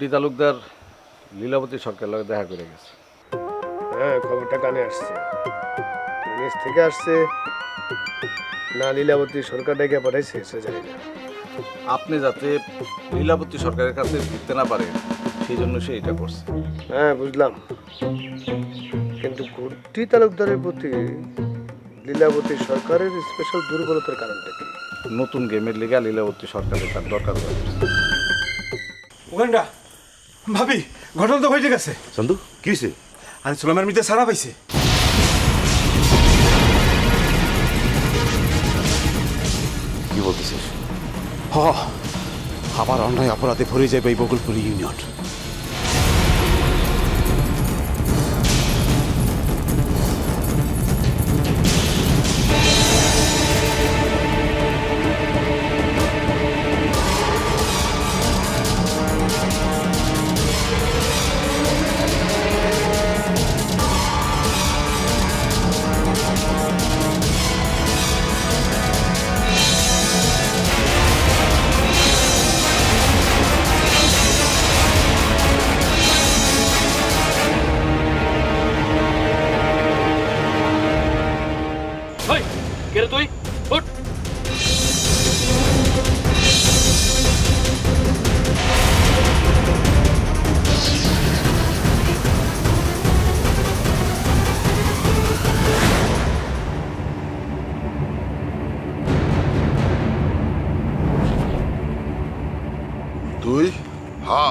গুড্ডি তালুকদার লীলাবতী সরকার লগে দেখা করে গেছে। হ্যাঁ খবরটা কানে আসছে। নিজ থেকে আসছে। না লীলাবতী সরকার ডেকে পাঠাইছে সে জানি না। আপনি যাতে লীলাবতী সরকারের কাছে ফিরতে না পারে সেই জন্য সে এটা করছে। হ্যাঁ বুঝলাম। কিন্তু গুড্ডি তালুকদারের প্রতি লীলাবতী সরকারের স্পেশাল দুর্বলতার কারণটা কি? নতুন গেমের লিগা লীলাবতী সরকারের তার দরকার হয়ে। ওখানটা। ভাবি ঘটনা তো হয়ে গেছে চন্দু কি হয়েছে আর সুলামের মিতে সারা পাইছে। কি বলতেছিস? হ আবার অন্যায় অপরাধে ভরে যাবে এই বকুলপুর ইউনিয়ন। তুই? হা।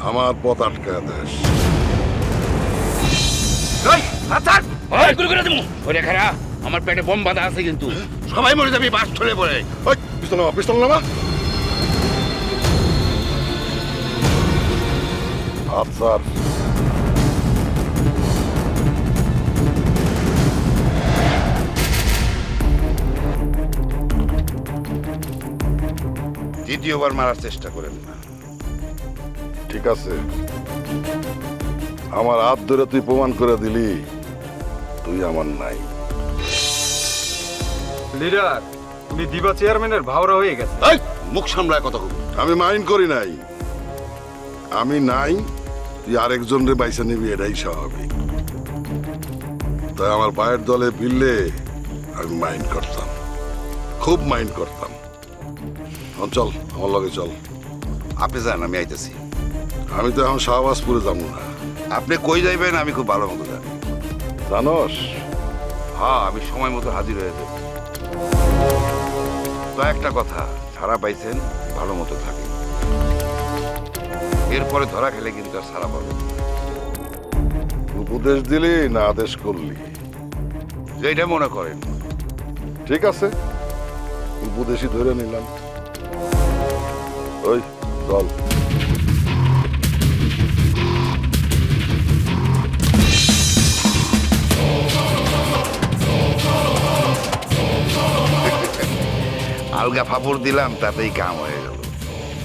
আমার পথ আটকা দেশ আমার পেটে বম বাঁধা আছে কিন্তু। সবাই মরে যাবি বাস ধরে পড়ে। ওই পিস্তল নামা পিস্তল নামা। হাত দ্বিতীয়বার মারার চেষ্টা করেন না। ঠিক আছে। আমার হাত ধরে তুই প্রমাণ করে দিলি তুই আমার নাই। লিডার উনি দিবা চেয়ারম্যানের ভাওরা হয়ে গেছে। এই মুখ সামলায় কথা কবি আমি মাইন্ড করি নাই। আমি নাই তুই আরেকজন রে বাইসা নিবি এটাই স্বাভাবিক। তাই আমার পায়ের দলে ফিরলে আমি মাইন্ড করতাম। খুব মাইন্ড করতাম। চল আমার লগে চল। আপনি যান আমি আইতেছি। আমি তো এখন শাহবাজপুরে যাব না। আপনি কই যাইবেন আমি খুব ভালো মতো জানি। জানস? হ্যাঁ আমি সময় মতো হাজির হয়ে যাব তো একটা কথা ছাড়া পাইছেন ভালো মতো থাকেন এরপরে ধরা খেলে কিন্তু আর ছাড়া পাবেন না। উপদেশ দিলি না আদেশ করলি? যেটা মনে করেন। ঠিক আছে উপদেশই ধরে নিলাম। ওই, চল। আলগা ফাপড় দিলাম, তাতেই কাম হয়ে গেল।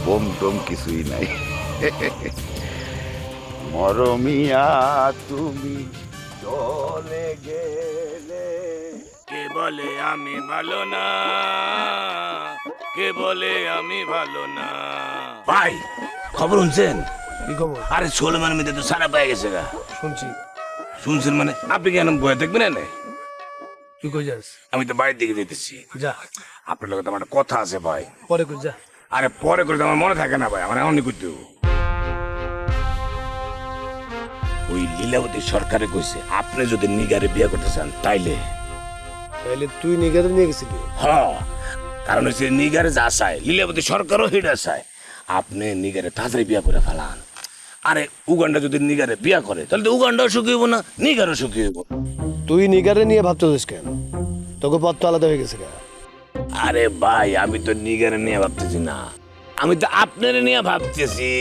বোম টোম কিছুই নাই। মরমিয়া, তুমি চলে গেলে। কে বলে আমি ভালো না? কে বলে আমি ভালো না? ভাই খবর শুনছেন? কি খবর? আরে সোলমান মিতে তো সারা পেয়ে গেছে গা। শুনছি। শুনছেন মানে আপনি কেন বয়ে দেখবেন না তুই কই যাস? আমি তো বাড়ির দিকে যেতেছি। যা। আপনার তো আমার কথা আছে ভাই। পরে কই যা। আরে পরে করে আমার মনে থাকে না ভাই আমার এমনই করতে। ওই লীলাবতী সরকারে কইছে আপনি যদি নিগারে বিয়ে করতে চান তাইলে? তাইলে তুই নিগারে নিয়ে গেছিলি? হ কারণ হচ্ছে নিগারে যা চায় লীলাবতী সরকারও হিডা চায়। আপনি নিগারে তাড়াতাড়ি বিয়া করে ফেলান। আরে উগান্ডা যদি নিগারে বিয়া করে তাহলে তো উগান্ডাও সুখী হইব না নিগারও সুখী হইব। তুই নিগারে নিয়ে ভাবতেছিস কেন? তোকে পথ তো আলাদা হয়ে গেছে কেন আরে ভাই আমি তো নিগারে নিয়ে ভাবতেছি না। আমি তো আপনার নিয়ে ভাবতেছি।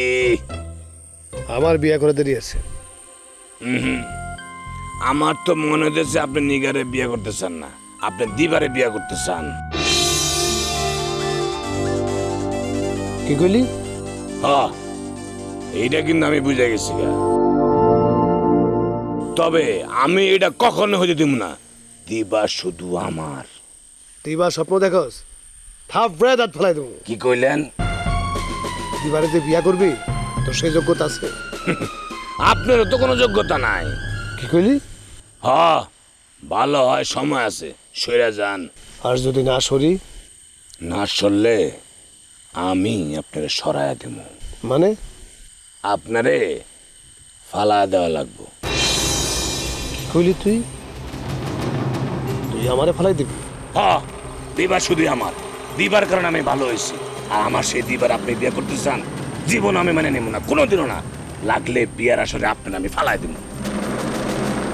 আমার বিয়ে করে দেরি আছে। আমার তো মনে হচ্ছে আপনি নিগারে বিয়ে করতে চান না। আপনি দিবারে বিয়ে করতে চান। কি কইলি? হ এইটা কিন্তু আমি বুঝে গেছি তবে আমি এটা কখনো হতে দিব না। দিবা শুধু আমার। দিবা স্বপ্ন দেখোস? থাপ দাঁত ফেলাই দেবো। কি কইলেন? তুই বাড়িতে বিয়া করবি তো সেই যোগ্যতা আছে। আপনারও তো কোনো যোগ্যতা নাই। কি কইলি? হ ভালো হয় সময় আছে। সইরা যান। আর যদি না সরি? না সরলে আমি আপনারে সরাইয়া দেব। মানে? আপনারে ফালা দেওয়া লাগবো। কইলি তুই? তুই আমারে ফালাই দিবি? হ দিবার শুধু আমার। দিবার কারণে আমি ভালো হয়েছি। আর আমার সেই দিবার আপনি বিয়ে করতে চান জীবন আমি মানে নেব না কোনোদিনও না। লাগলে বিয়ার আসরে আপনার আমি ফালাই দেবো।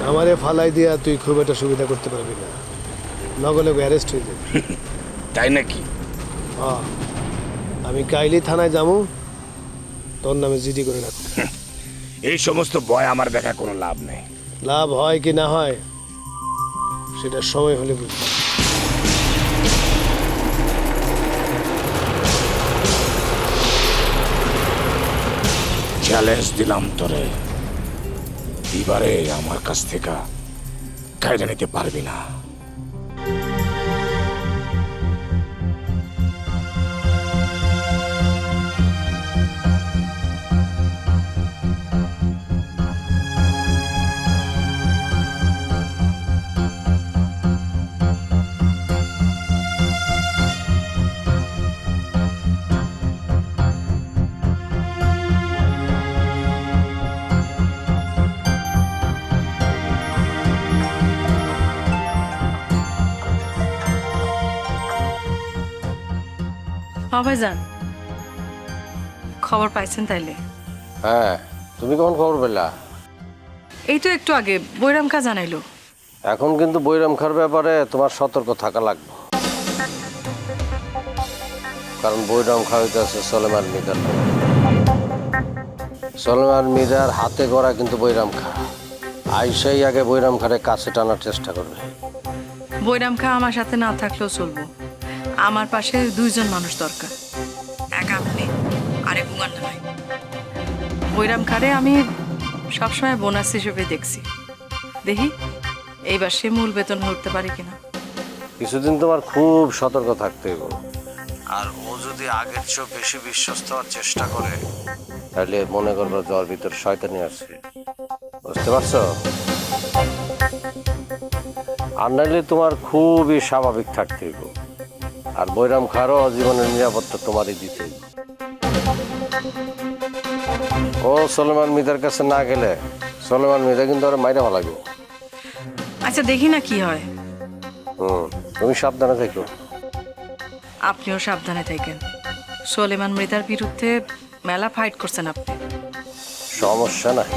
আমারে ফালাই দিয়া তুই খুব একটা সুবিধা করতে পারবি না। নগলে অ্যারেস্ট হয়ে যাবে। তাই নাকি? হ্যাঁ। আমি কাইলি থানায় যাব তোর নামে জিডি করে রাখব। এই সমস্ত ভয় আমার দেখা কোনো লাভ নেই। লাভ হয় কি না হয় সেটা সময় হলে বুঝব। চ্যালেঞ্জ দিলাম তোরে। এবারে আমার কাছ থেকে কায়দা নিতে পারবি না। হ্যাঁ ভাইজান। খবর পাইছেন তাইলে? হ্যাঁ তুমি কখন খবর পেলা? এই তো একটু আগে বৈরাম কা জানাইলো। এখন কিন্তু বৈরাম খার ব্যাপারে তোমার সতর্ক থাকা লাগবে। কারণ বৈরাম খা হইতেছে সলেমান মিদার সলেমান মিদার হাতে গড়া কিন্তু বৈরাম খা আইসাই আগে বৈরাম খারে কাছে টানার চেষ্টা করবে। বৈরাম খা আমার সাথে না থাকলেও চলবো। আমার পাশে দুইজন মানুষ দরকার। এক আপনি আরেক উগান্ডা ভাই বৈরাম খারে আমি সবসময় বোনাস হিসেবে দেখছি। দেখি এইবার সে মূল বেতন হতে পারে কিনা। কিছুদিন তোমার খুব সতর্ক থাকতে হইব। আর ও যদি আগের চেয়ে বেশি বিশ্বস্ত হওয়ার চেষ্টা করে তাহলে মনে করব জ্বর ভিতর শয়তানি আছে বুঝতে পারছ? আর নাইলে তোমার খুবই স্বাভাবিক থাকতে হইব। আর বৈরাম খারও জীবনের নিরাপত্তা তোমারই দিতে। ও সলমান মিদার কাছে না গেলে সলমান মিদা কিন্তু ওরা মাইরা ভালো লাগবে আচ্ছা দেখি না কি হয়। হুম তুমি সাবধানে থেকো। আপনিও সাবধানে থাকেন। সোলেমান মৃতার বিরুদ্ধে মেলা ফাইট করছেন আপনি। সমস্যা নাই।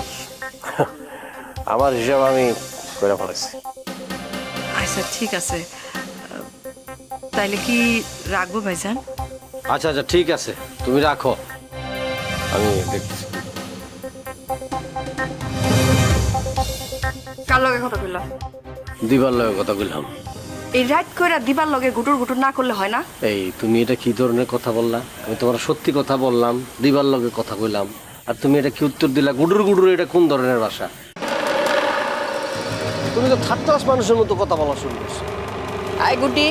আমার হিসাব আমি করে ফেলেছি। আচ্ছা ঠিক আছে। তাইলে কি রাখব ভাইজান? আচ্ছা আচ্ছা ঠিক আছে। তুমি রাখো। আমি দেখছি কার লগে কথা কইলা? দিবার লগে কথা বললাম এই রাত কইরা দিবার লগে গুটুর গুটুর না করলে হয় না? এই তুমি এটা কি ধরনের কথা বললা? আমি তোমার সত্যি কথা বললাম দিবার লগে কথা কইলাম। আর তুমি এটা কি উত্তর দিলা? গুডুর গুডুর এটা কোন ধরনের ভাষা? তুমি তো থার্ড ক্লাস মানুষের মতো কথা বলা শুরু করছ। আই গুটি।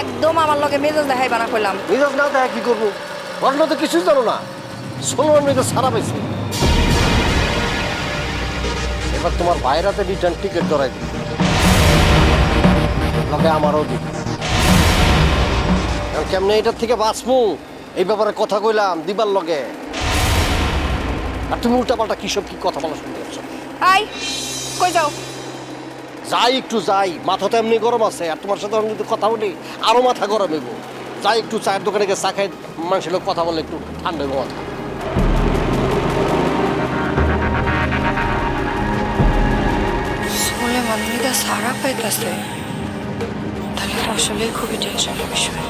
একদম আমার লগে মেজাজ দেখাই বানা কইলাম। মেজাজ না দেখা কি করব? ঘটনা তো কিছুই জানো না। সোলমান মেয়েকে সারা পাইছে। এবার তোমার বাইরাতে রিটার্ন টিকিট করাই দিই লগে আমারও দিই কেমনে এটার থেকে বাঁচমু এই ব্যাপারে কথা কইলাম দিবার লগে। আর তুমি উল্টাপাল্টা কি সব কি কথা বলা শুনতে পাচ্ছ? আই কই যাও? যাই একটু যাই মাথা তো এমনি গরম আছে আর তোমার সাথে আমি যদি কথা বলি আরও মাথা গরম হইব। যাই একটু চায়ের দোকানে গিয়ে চা খাই মানুষের লোক কথা বলে একটু ঠান্ডা হইব মাথা। শুনলে মানবিকা সারা পাইতাছে তাহলে আসলে খুবই টেনশনের বিষয়।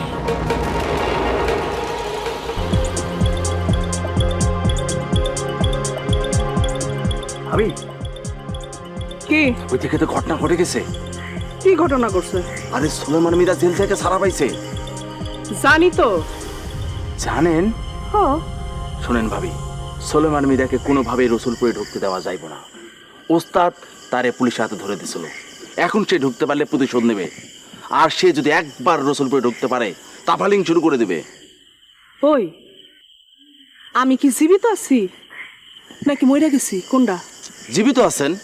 ভাবি কি? তো ঘটনা ঘটে গেছে। কি ঘটনা করছে আরে সুলেমান মিরা জেল থেকে সারা পাইছে। জানি তো। জানেন? হ। শোনেন ভাবি সোলেমান মিরাকে কোনোভাবেই রসুলপুরে ঢুকতে দেওয়া যাইব না। ওস্তাদ তারে পুলিশ হাতে ধরে দিছিল। এখন সে ঢুকতে পারলে প্রতিশোধ নেবে। আর সে যদি একবার রসুলপুরে ঢুকতে পারে তাফালিং শুরু করে দেবে। ওই আমি কি জীবিত আছি? নাকি মরে গেছি? কোনটা জীবিত আছেন?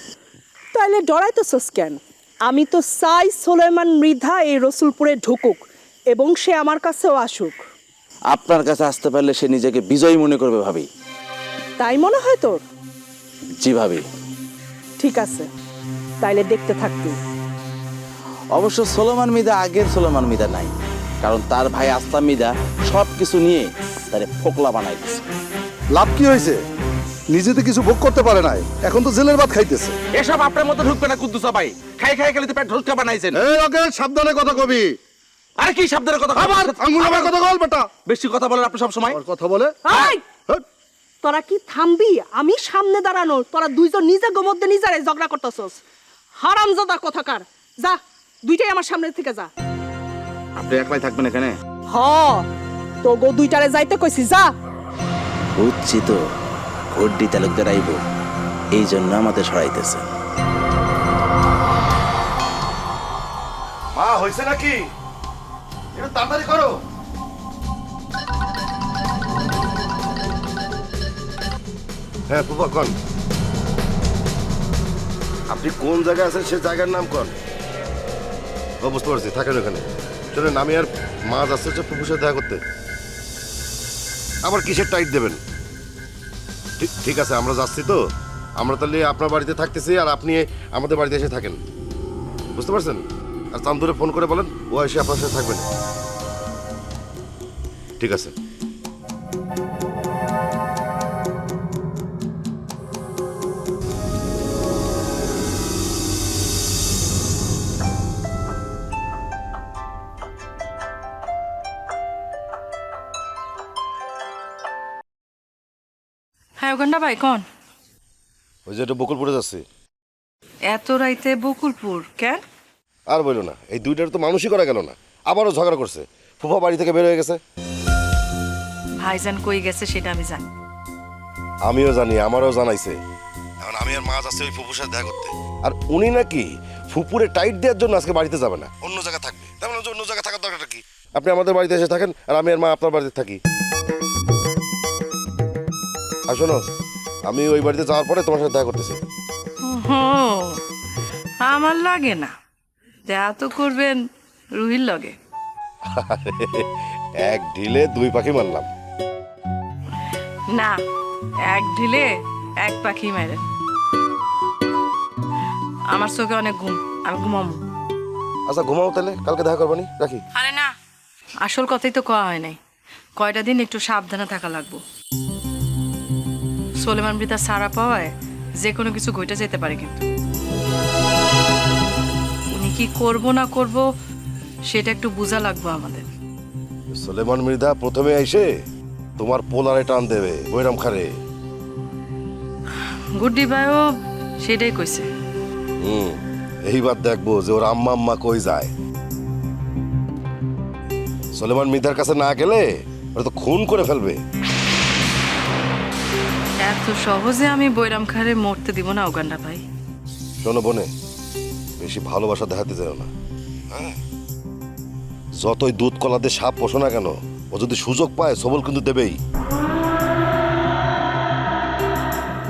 তাইলে ডরাইতেছস কেন? আমি তো চাই সোলেমান মৃধা এই রসুলপুরে ঢুকুক এবং সে আমার কাছেও আসুক। আপনার কাছে আসতে পারলে সে নিজেকে বিজয়ী মনে করবে ভাবি। তাই মনে হয় তোর? জি ভাবি। ঠিক আছে তাইলে দেখতে থাকবি। অবশ্য সোলোমান মিদা আগের সোলোমান মিদা নাই কারণ তার ভাই আসলাম মিদা সব কিছু নিয়ে তারে ফোকলা বানাই দিছে। লাভ কি হয়েছে? নিজেতে কিছু ভোগ করতে পারে নাই। এখন তো জেলের ভাত খাইতেছে। এসব আপনার মতো ঢুকবে না কুদ্দুসা ভাই। খাই খাই খেলে তো পেট ঢোলকা বানাইছেন। এই ওকে সাবধানে কথা কবি। আরে কি শব্দের কথা আবার আঙ্গুল আমার কথা বল বেটা। বেশি কথা বলেন আপনি সব সময় কথা বলে। এই! তোরা কি থামবি? আমি সামনে দাঁড়ানো তোরা দুইজন নিজে মধ্যে নিজেরাই ঝগড়া করতেছস। হারামজাদা কথাকার। যা দুইটাই আমার সামনে থেকে যা। আপনি একলাই থাকবেন এখানে? হ তো গো দুইটারে যাইতে কইছি যা। বুঝছি তো। ঘড্ডি তালুকদার আইব এই জন্য আমাদের সরাইতেছে। মা হয়েছে নাকি? একটু তাড়াতাড়ি করো। হ্যাঁ ফুপা কন। আপনি কোন জায়গায় আছেন সে জায়গার নাম কন? ও বুঝতে পারছি থাকেন ওখানে। শোনেন আমি আর মাছ যাচ্ছে হচ্ছে সাথে দেখা করতে। আবার কিসের টাইট দেবেন? ঠিক আছে, আমরা যাচ্ছি তো। আমরা তাহলে আপনার বাড়িতে থাকতেছি আর আপনি আমাদের বাড়িতে এসে থাকেন। বুঝতে পারছেন? আর চান্দুরে ফোন করে বলেন, ও এসে আপনার সাথে থাকবেন ঠিক আছে। ওখানটা ভাই কন। ওই যে এটা বকুলপুরে যাচ্ছে। এত রাইতে বকুলপুর কেন? আর বলল না এই দুইটার তো মানুষই করা গেল না আবারও ঝগড়া করছে ফুফা বাড়ি থেকে বের হয়ে গেছে। ভাইজান কই গেছে সেটা আমি জানি। আমিও জানি আমারও জানাইছে। এখন আমি আর মা যাচ্ছে ওই ফুপুর সাথে দেখা করতে। আর উনি নাকি ফুপুরে টাইট দেওয়ার জন্য আজকে বাড়িতে যাবে না অন্য জায়গায় থাকবে। তেমন অন্য জায়গায় থাকার দরকারটা কি? আপনি আমাদের বাড়িতে এসে থাকেন আর আমি আর মা আপনার বাড়িতে থাকি। আর শোনো আমি ওই বাড়িতে যাওয়ার পরে তোমার সাথে দেখা করতেছি। ও আমার লাগে না। যা তো করবেন রুহির লগে। এক ঢিলে দুই পাখি মারলাম। না এক ঢিলে এক পাখি মেরে। আমার চোখে অনেক ঘুম আমি ঘুমাবো। আচ্ছা ঘুমাও তাহলে কালকে দেখা করবানি রাখি। আরে না আসল কথাই তো কওয়া হয় নাই। কয়টা দিন একটু সাবধানে থাকা লাগবো। সোলেমান বৃতা সারা পাওয়ায় যে কোনো কিছু ঘটে যেতে পারে কিন্তু। উনি কি করব না করব সেটা একটু বোঝা লাগবে আমাদের। সুলেমান মৃধা প্রথমে এসে তোমার পোলারে টান দেবে বৈরাম খারে। গুড্ডি ভাইও সেটাই কইছে। হুম এইবার দেখব যে ওর আম্মা আম্মা কই যায়। সুলেমান মৃধার কাছে না গেলে ওরা তো খুন করে ফেলবে। এত সহজে আমি বৈরাম খারে মরতে দিব না ওগান্ডা ভাই। শোনো বনে বেশি ভালোবাসা দেখাতে চাও না। হ্যাঁ? যতই দুধ কলাতে সাপ পোষো না কেন ও যদি সুযোগ পায় সবল কিন্তু দেবেই।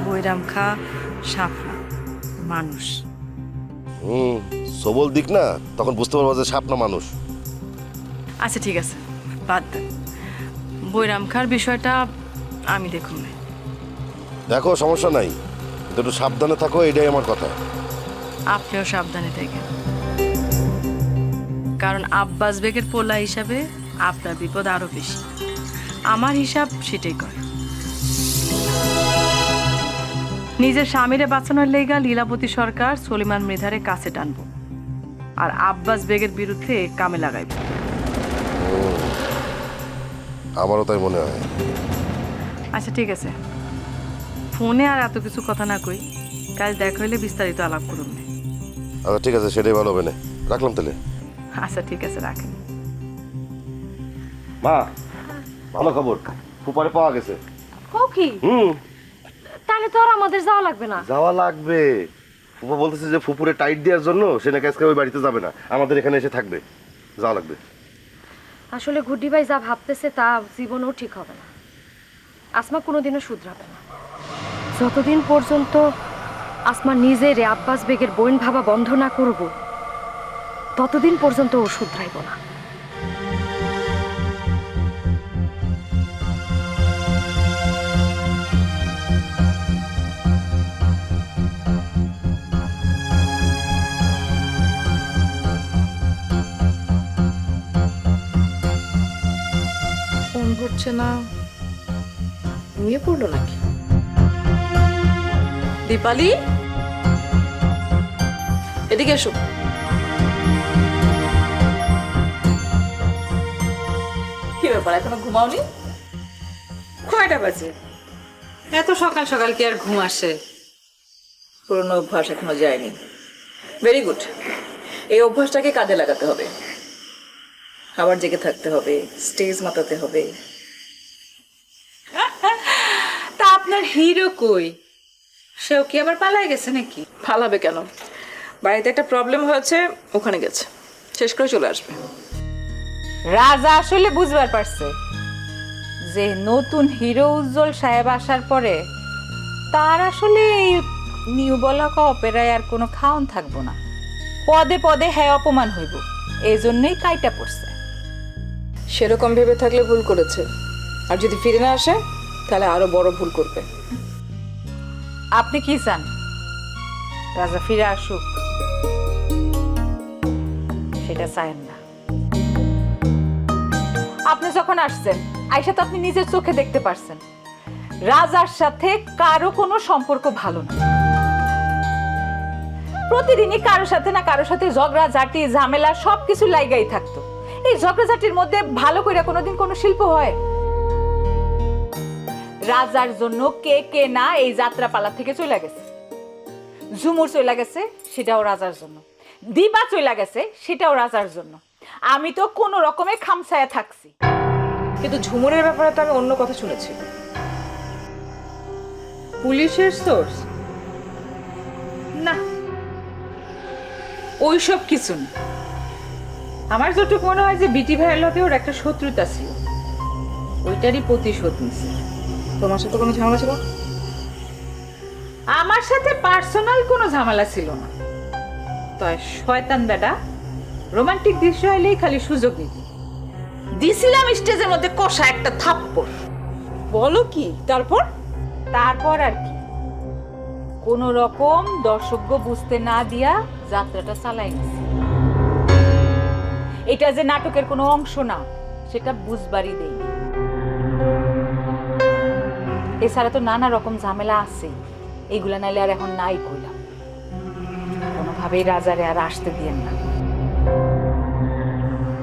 বৈরাম খা সাপ না মানুষ। হুম সবল দিক না তখন বুঝতে পারব যে সাপ না মানুষ। আচ্ছা ঠিক আছে বাদ দেন বৈরাম খার বিষয়টা আমি দেখুন না। দেখো সমস্যা নাই। একটু সাবধানে থাকো এটাই আমার কথা। আপনিও সাবধানে থাকেন। কারণ আব্বাস বেগের পোলা হিসাবে আপনার বিপদ আরও বেশি। আমার হিসাব সেটাই করে। নিজের স্বামীরে বাঁচানোর লেগা লীলাবতী সরকার সলিমান মৃধারে কাছে টানবো। আর আব্বাস বেগের বিরুদ্ধে কামে লাগাইব। আমারও তাই মনে হয়। আচ্ছা ঠিক আছে। ফোনে আর এত কিছু কথা না কই। কাল দেখা হইলে বিস্তারিত আলাপ করুন। আচ্ছা ঠিক আছে সেটাই ভালো হবে না। রাখলাম তাহলে। আচ্ছা ঠিক আছে রাখেন। মা ভালো খবর? ফুপারে পাওয়া গেছে। কি? হুম। তাহলে তো আর আমাদের যাওয়া লাগবে না। যাওয়া লাগবে। ফুপা বলতেছে যে ফুপুরে টাইট দেওয়ার জন্য সে নাকি আজকে ওই বাড়িতে যাবে না। আমাদের এখানে এসে থাকবে। যাওয়া লাগবে। আসলে গুড্ডি ভাই যা ভাবতেছে তা জীবনেও ঠিক হবে না। আসমা কোনোদিনও শুধরাবে না। যতদিন পর্যন্ত আসমা নিজের আব্বাস বেগের বোন ভাবা বন্ধ না করব, ততদিন পর্যন্ত ও শুধরাইব না। ফোন না। ঘুমিয়ে পড়ল নাকি? দীপালি? এদিকে এসো। কি ব্যাপার এখনও ঘুমাওনি? কয়টা বাজে? এত সকাল সকাল কি আর ঘুম আসে? পুরনো অভ্যাস এখনও যায়নি। ভেরি গুড এই অভ্যাসটাকে কাজে লাগাতে হবে। আবার জেগে থাকতে হবে স্টেজ মাতাতে হবে। তা আপনার হিরো কই? সেও কি আবার পালায় গেছে নাকি? ফালাবে কেন? বাড়িতে একটা প্রবলেম হয়েছে ওখানে গেছে। শেষ করে চলে আসবে। রাজা আসলে বুঝবার পারছে যে নতুন হিরো উজ্জ্বল সাহেব আসার পরে তার আসলে এই নিউ বলাকা অপেরায় আর কোনো খাওন থাকব না। পদে পদে হ্যাঁ অপমান হইব। এই জন্যই কাইটা পড়ছে। সেরকম ভেবে থাকলে ভুল করেছে। আর যদি ফিরে না আসে তাহলে আরও বড় ভুল করবে। আপনি কি চান? রাজা ফিরে আসুক। সেটা চায়েন না। আপনি যখন আসছেন আইসা তো আপনি নিজের চোখে দেখতে পারছেন। রাজার সাথে কারও কোনো সম্পর্ক ভালো না। প্রতিদিনই কারও সাথে না কারও সাথে ঝগড়া ঝাঁটি ঝামেলা সবকিছু লাইগাই থাকতো। এই ঝগড়া ঝাঁটির মধ্যে ভালো করে কোনোদিন কোনো শিল্প হয়? রাজার জন্য কে কে না এই যাত্রাপালা থেকে চলে গেছে। ঝুমুর চলে গেছে, সেটাও রাজার জন্য। দিবা চলে গেছে, সেটাও রাজার জন্য। আমি তো কোনো রকমে খামছায়া থাকছি। কিন্তু ঝুমুরের ব্যাপারে তো আমি অন্য কথা শুনেছি। পুলিশের সোর্স না। ওইসব কিছু না। আমার যতটুকু মনে হয় যে বিটি ভাইয়ের লগে ওর একটা শত্রুতা ছিল। ওইটারই প্রতিশোধ নিছে। তোমার সাথে কোনো ঝামেলা ছিল? আমার সাথে পার্সোনাল কোনো ঝামেলা ছিল না। তাই শয়তান বেটা, রোমান্টিক দৃশ্য হলেই খালি সুযোগ দিত দিছিলাম স্টেজের মধ্যে কষা একটা থাপ্পড়। বলো কি, তারপর? তারপর আর কি। কোন রকম দর্শককে বুঝতে না দিয়া যাত্রাটা চালাই এটা যে নাটকের কোনো অংশ না, সেটা বুঝবারই দেই এছাড়া তো নানা রকম ঝামেলা আছে। এইগুলা নাইলে আর এখন নাই কইলাম। কোনোভাবেই রাজারে আর আসতে দিয়েন না।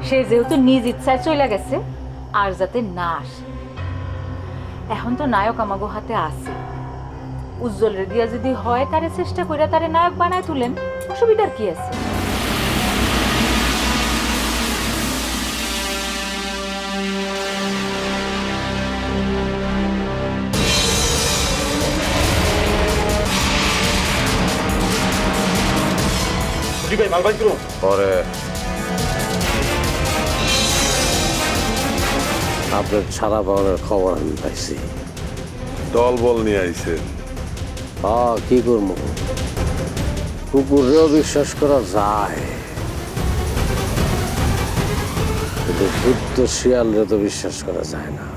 সে যেহেতু নিজ ইচ্ছায় চলে গেছে, আর যাতে না আসে। এখন তো নায়ক আমাগো হাতে আছে। উজ্জ্বলের দিয়া যদি হয়, তারে চেষ্টা করে তারে নায়ক বানায় তুলেন, অসুবিধার কি আছে? পরে। আপনার ছাড়া পাওয়ার খবর আমি পাইছি। দল বল নিয়ে আইছেন। হ্যাঁ কি করব? কুকুরেও বিশ্বাস করা যায়। কিন্তু শুদ্ধ শিয়ালরে তো বিশ্বাস করা যায় না।